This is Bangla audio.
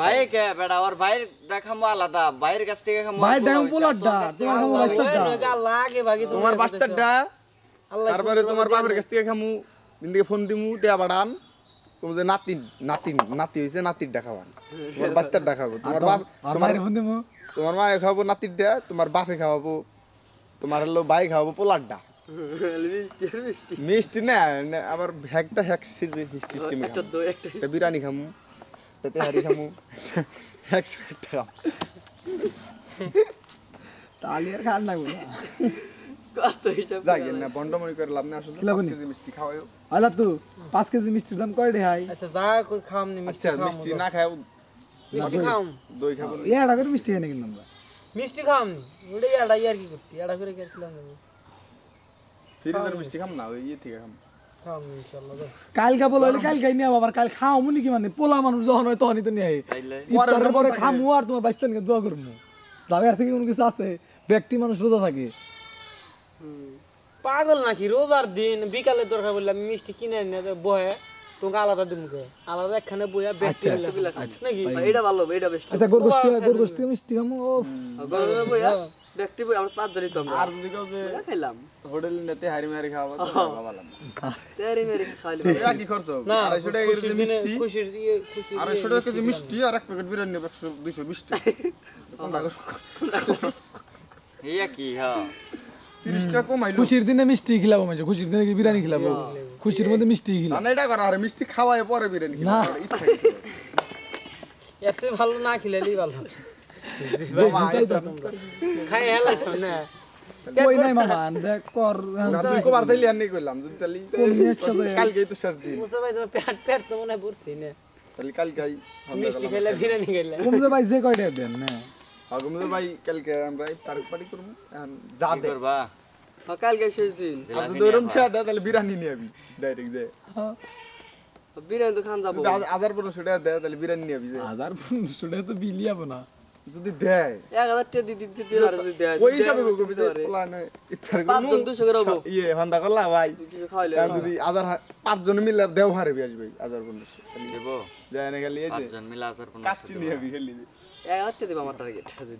ভাই কে বেটা? ওর ভাইয়ের খামো আলাদা। ভাইয়ের কাছ থেকে খামো ভাই আলাদা দেখো হইছে, পোলারটা থেকে তোমার খামো বাস্তারটা লাগে বাকি তোমার বাস্তারটা তারপরে তোমার বাবার কাছ থেকে খামু দিনদিকে ফোন দিমু টিয়া বাড়ান। তুমি যে নাতি নাতি নাতি হইছে নাতির দেখাবান তোমার বাস্তার দেখাবো তোমার বাপ তোমার ফোন দিমু? তোমার মায়ে খাওয়াবো নাতিরটা তোমার বাপে খাওয়াবো। তোমার হলো ভাই খাওয়াবো পোলারটা মিষ্টি না আবার হ্যাকটা হ্যাক সিস্টেমে একটা দই একটা একটা বিরিয়ানি খামু। একটা তেহারি খামু একশো খাম তাহলে আর খান না গুলো কত হিসাব যাই না বন্ডমণি করে লাভ না আসলে পাঁচ কেজি মিষ্টি খাওয়াও আলা তো পাঁচ কেজি মিষ্টির দাম কয় রে হাই আচ্ছা যা কই খাম নি মিষ্টি আচ্ছা মিষ্টি না খাও মিষ্টি খাম দই খাব এটা করে মিষ্টি খাই না কিন্তু আমরা মিষ্টি খাম নি ওটাই এড়া ইয়ার কি করছি এড়া করে কি খেলাম না মিষ্টি খাম না ওই ইয়ে থেকে খাম খাম নি ইনশাআল্লাহ যাও। কাল খাব লইলে কাল খাই নিয়ে আবার কাল খাও মুনি কি মানে? পোলা মানুষ যখন হয় তখনই তো নিয়ে ইফতারের পরে খামু আর তোমার বাইস্তান দোয়া করব দাবি আর থেকে কোনো কিছু আছে? ব্যক্তি মানুষ রোজা থাকে। পাগল নাকি? রোজার দিন বিকালে দরকার বললে আমি মিষ্টি কিনে এনে বহে। তোমাকে আলাদা দিব কে আলাদা একখানে বইয়া ব্যক্তি নাকি? এটা ভালো এটা বেস্ট আচ্ছা গোরগোষ্ঠী গোরগোষ্ঠী মিষ্টি খামু ও বইয়া? ব্যক্তি বই আমরা পাঁচ জনই তো আমরা। আর যদি কেউ যে খাইলাম। হোটেল নিতে হারি মারি খাওয়াবো তো ভালো তেরি মেরি খাইলে কি খরচ? না আড়াইশো টাকা খুশির কেজি দিনে মিষ্টি খুশির দিয়ে খুশি আড়াইশো টাকা কেজি মিষ্টি আর এক প্যাকেট বিরিয়ানি নেবে একশো দুইশো বিশ টাকা কোনটা কি হ্যাঁ। খুশির দিনে মিষ্টি খিলাবো মাঝে খুশির দিনে কি বিরিয়ানি খিলাবো? খুশির মধ্যে মিষ্টি খিলাবো। না এটা করা আর মিষ্টি খাওয়ায় পরে বিরিয়ানি ইচ্ছা। এর চেয়ে ভালো না খেলেই ভালো। বাবা, আইসা। খাই হেলাইছ না কই নাই মামা দেখ কর না, তুই কবার তাইলে আর নেই করলাম যদি তাহলে কোন নিয়ে এসছো যে? কালকেই তো শেষ দিন মুসা ভাই তোমার পেট পেট তো মনে হয় পড়ছে না তাহলে কালকে মিষ্টি খেলে বিরিয়ানি খেলে কম যে ভাই যে কয়টা দেন না আগুন ভাই কালকে আমরা ইফতার পার্টি করব এখন যা কি দে করবা হ্যাঁ, কালকে শেষ দিন আর যদি ওরম খেয়া দেয় তাহলে বিরিয়ানি নিয়ে আবি ডাইরেক্ট যে বিরিয়ানি তো খান যাব যদি আজ- হাজার পনেরোশো টাকা দেয় তাহলে বিরিয়ানি নিয়ে আবি যে হাজার পনেরোশো টাকা তো বিলি যাব না যদি দেয়। এক হাজার টাকা দিতে দিতে আর যদি দেয় ওই হিসাবে করবি দিতে যে পারে। পোলা না ইফতার পাঁচজন দুশো করে হব। ইয়ে হান্দা করলা ভাই। কিছু যদি হাজার পাঁচজন মিলে দেও হারে আসবে হাজার পনেরোশো দেবো। যায় না গেলে এই যে পাঁচজন মিলে হাজার পনেরোশো কাচ্চি নিয়ে আবি এক হাজার টাকা দেবো আমার টার্গেট